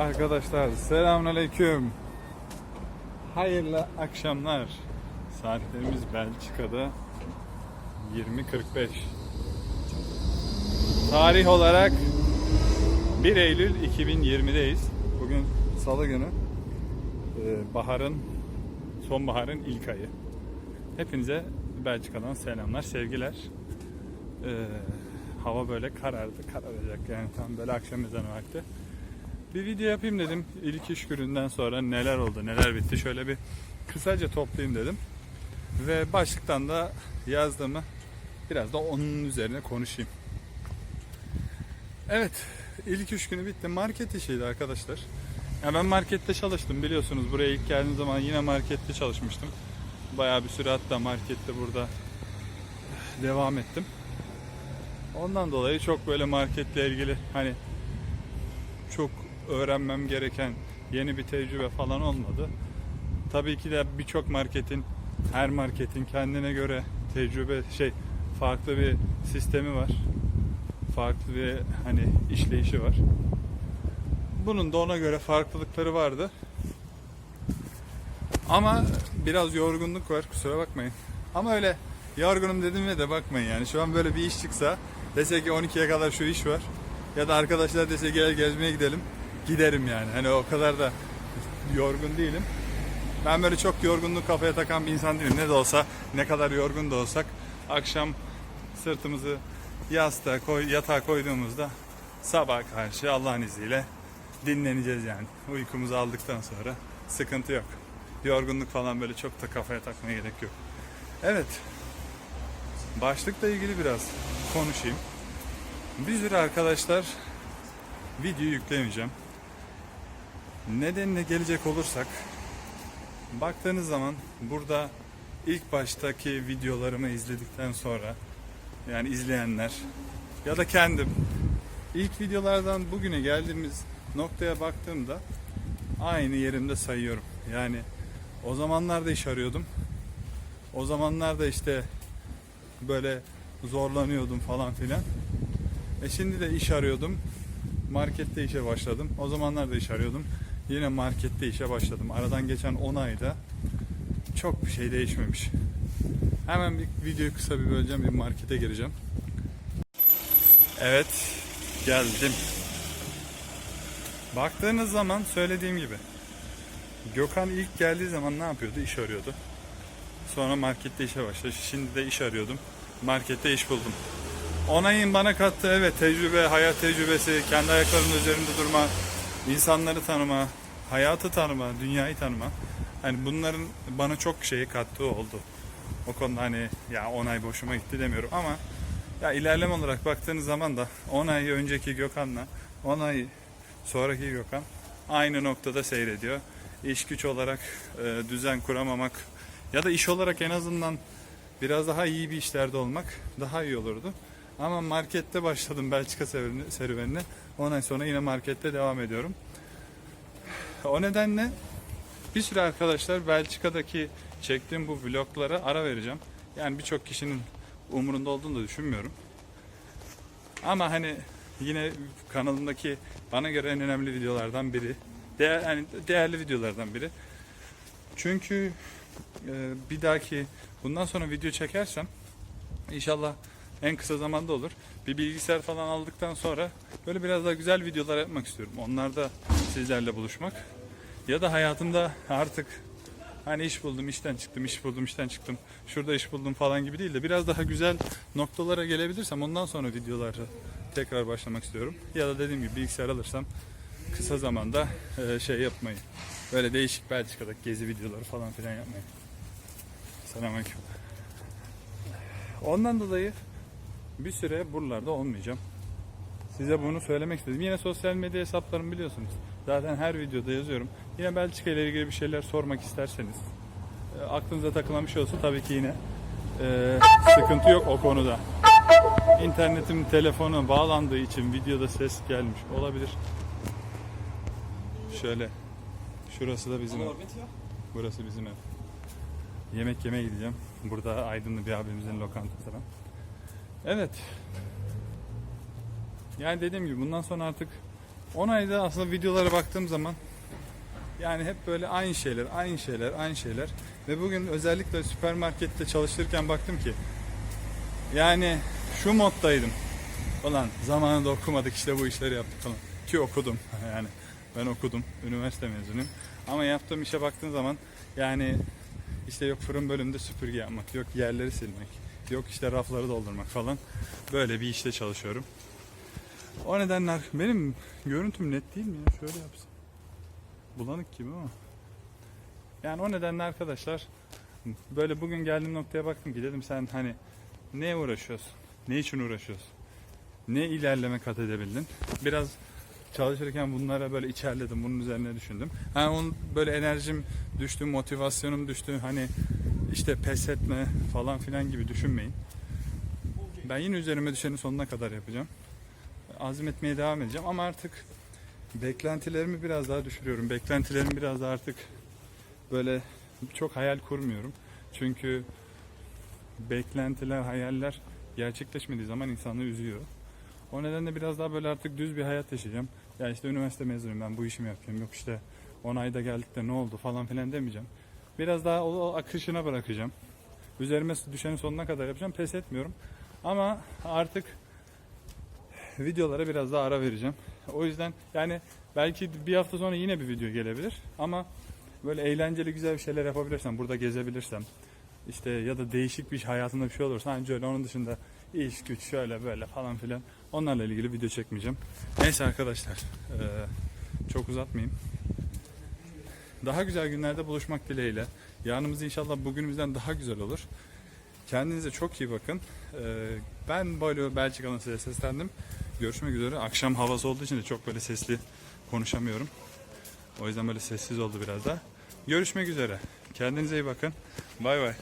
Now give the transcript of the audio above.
Arkadaşlar selamünaleyküm. Hayırlı akşamlar. Saatlerimiz Belçika'da 20.45. Tarih olarak 1 Eylül 2020'deyiz. Bugün salı günü. Ee, Baharın sonbaharın ilk ayı. Hepinize Belçika'dan selamlar, sevgiler. Ee, hava böyle karardı, kararacak yani tam böyle akşam ezanı vakti. Bir video yapayım dedim. İlk iş gününden sonra neler oldu, neler bitti. Şöyle bir kısaca toplayayım dedim. Ve başlıktan da yazdığımı biraz da onun üzerine konuşayım. Evet, ilk üç günü bitti. Market işiydi arkadaşlar. Ya ben markette çalıştım biliyorsunuz. Buraya ilk geldiğim zaman yine markette çalışmıştım. Bayağı bir süre hatta markette burada devam ettim. Ondan dolayı çok böyle marketle ilgili hani çok öğrenmem gereken yeni bir tecrübe falan olmadı. Tabii ki de birçok marketin her marketin kendine göre tecrübe şey farklı bir sistemi var. Farklı bir hani işleyişi var. Bunun da ona göre farklılıkları vardı. Ama biraz yorgunluk var kusura bakmayın. Ama öyle yorgunum dediğime de bakmayın yani. Şu an böyle bir iş çıksa dese ki 12'ye kadar şu iş var. Ya da arkadaşlar dese gel gezmeye gidelim. Giderim yani. Hani o kadar da yorgun değilim. Ben böyle çok yorgunluk kafaya takan bir insan değilim. Ne de olsa ne kadar yorgun da olsak akşam sırtımızı yastığa koy, yatağa koyduğumuzda sabah karşı Allah'ın izniyle dinleneceğiz yani. Uykumuzu aldıktan sonra sıkıntı yok. Yorgunluk falan böyle çok da kafaya takmaya gerek yok. Evet. Başlıkla ilgili biraz konuşayım. Bir sürü arkadaşlar video yüklemeyeceğim. Nedenine gelecek olursak baktığınız zaman burada ilk baştaki videolarımı izledikten sonra yani izleyenler ya da kendim ilk videolardan bugüne geldiğimiz noktaya baktığımda aynı yerimde sayıyorum. Yani o zamanlarda iş arıyordum. O zamanlarda işte böyle zorlanıyordum falan filan. E şimdi de iş arıyordum. Markette işe başladım. O zamanlar da iş arıyordum. Yine markette işe başladım. Aradan geçen 10 ayda çok bir şey değişmemiş. Hemen bir videoyu kısa bir böleceğim. Bir markete gireceğim. Evet. Geldim. Baktığınız zaman söylediğim gibi Gökhan ilk geldiği zaman ne yapıyordu? İş arıyordu. Sonra markette işe başladı. Şimdi de iş arıyordum. Markette iş buldum. Onayın bana kattığı evet tecrübe, hayat tecrübesi, kendi ayaklarının üzerinde durma, insanları tanıma, hayatı tanıma, dünyayı tanıma. Hani bunların bana çok şeyi kattığı oldu. O konuda hani ya onay boşuma gitti demiyorum ama ya ilerleme olarak baktığınız zaman da 10 ay önceki Gökhan'la 10 ay sonraki Gökhan aynı noktada seyrediyor. İş güç olarak e, düzen kuramamak ya da iş olarak en azından biraz daha iyi bir işlerde olmak daha iyi olurdu. Ama markette başladım Belçika serüvenine- serüvenine. 10 ay sonra yine markette devam ediyorum. O nedenle bir sürü arkadaşlar Belçika'daki çektiğim bu vloglara ara vereceğim. Yani birçok kişinin umurunda olduğunu da düşünmüyorum. Ama hani yine kanalımdaki bana göre en önemli videolardan biri. Değer, yani değerli videolardan biri. Çünkü e, bir dahaki bundan sonra video çekersem inşallah en kısa zamanda olur. Bir bilgisayar falan aldıktan sonra böyle biraz daha güzel videolar yapmak istiyorum. Onlarda sizlerle buluşmak. Ya da hayatımda artık hani iş buldum, işten çıktım, iş buldum, işten çıktım. Şurada iş buldum falan gibi değil de biraz daha güzel noktalara gelebilirsem ondan sonra videolara tekrar başlamak istiyorum. Ya da dediğim gibi bilgisayar alırsam kısa zamanda e, şey yapmayı. Böyle değişik Belçika'daki gezi videoları falan filan yapmayı. Selamünaleyküm. Ondan dolayı bir süre buralarda olmayacağım. Size bunu söylemek istedim. Yine sosyal medya hesaplarımı biliyorsunuz. Zaten her videoda yazıyorum. Yine Belçika ile ilgili bir şeyler sormak isterseniz, e, aklınıza takılan bir şey olsa tabii ki yine e, sıkıntı yok o konuda. İnternetim telefona bağlandığı için videoda ses gelmiş olabilir. Şöyle. Şurası da bizim ev. Burası bizim ev. Yemek yemeye gideceğim. Burada Aydınlı bir abimizin lokantasına. Evet. Yani dediğim gibi bundan sonra artık 10 ayda aslında videolara baktığım zaman yani hep böyle aynı şeyler, aynı şeyler, aynı şeyler. Ve bugün özellikle süpermarkette çalışırken baktım ki yani şu moddaydım. Ulan zamanında okumadık işte bu işleri yaptık falan. Ki okudum yani ben okudum. Üniversite mezunuyum. Ama yaptığım işe baktığın zaman yani işte yok fırın bölümünde süpürge yapmak, yok yerleri silmek, yok işte rafları doldurmak falan. Böyle bir işte çalışıyorum. O nedenler benim görüntüm net değil mi ya? Şöyle yapsam. Bulanık gibi ama. Yani o nedenle arkadaşlar böyle bugün geldiğim noktaya baktım ki dedim sen hani ne uğraşıyorsun? Ne için uğraşıyorsun? Ne ilerleme kat edebildin? Biraz çalışırken bunlara böyle içerledim. Bunun üzerine düşündüm. Hani onun böyle enerjim düştü, motivasyonum düştü. Hani işte pes etme falan filan gibi düşünmeyin. Ben yine üzerime düşeni sonuna kadar yapacağım. Azmetmeye devam edeceğim ama artık beklentilerimi biraz daha düşürüyorum. Beklentilerimi biraz daha artık böyle çok hayal kurmuyorum. Çünkü beklentiler, hayaller gerçekleşmediği zaman insanı üzüyor. O nedenle biraz daha böyle artık düz bir hayat yaşayacağım. Ya işte üniversite mezunuyum ben bu işimi yapıyorum. Yok işte 10 ayda geldik de ne oldu falan filan demeyeceğim. Biraz daha o, akışına bırakacağım. Üzerime düşenin sonuna kadar yapacağım. Pes etmiyorum. Ama artık videolara biraz daha ara vereceğim. O yüzden yani belki bir hafta sonra yine bir video gelebilir. Ama böyle eğlenceli güzel bir şeyler yapabilirsem, burada gezebilirsem, işte ya da değişik bir hayatında bir şey olursa anca öyle onun dışında iş güç şöyle böyle falan filan onlarla ilgili video çekmeyeceğim. Neyse arkadaşlar çok uzatmayayım. Daha güzel günlerde buluşmak dileğiyle. Yarınımız inşallah bugünümüzden daha güzel olur. Kendinize çok iyi bakın. Eee, ben böyle Belçika'dan size seslendim. Görüşmek üzere. Akşam havası olduğu için de çok böyle sesli konuşamıyorum. O yüzden böyle sessiz oldu biraz da. Görüşmek üzere. Kendinize iyi bakın. Bay bay.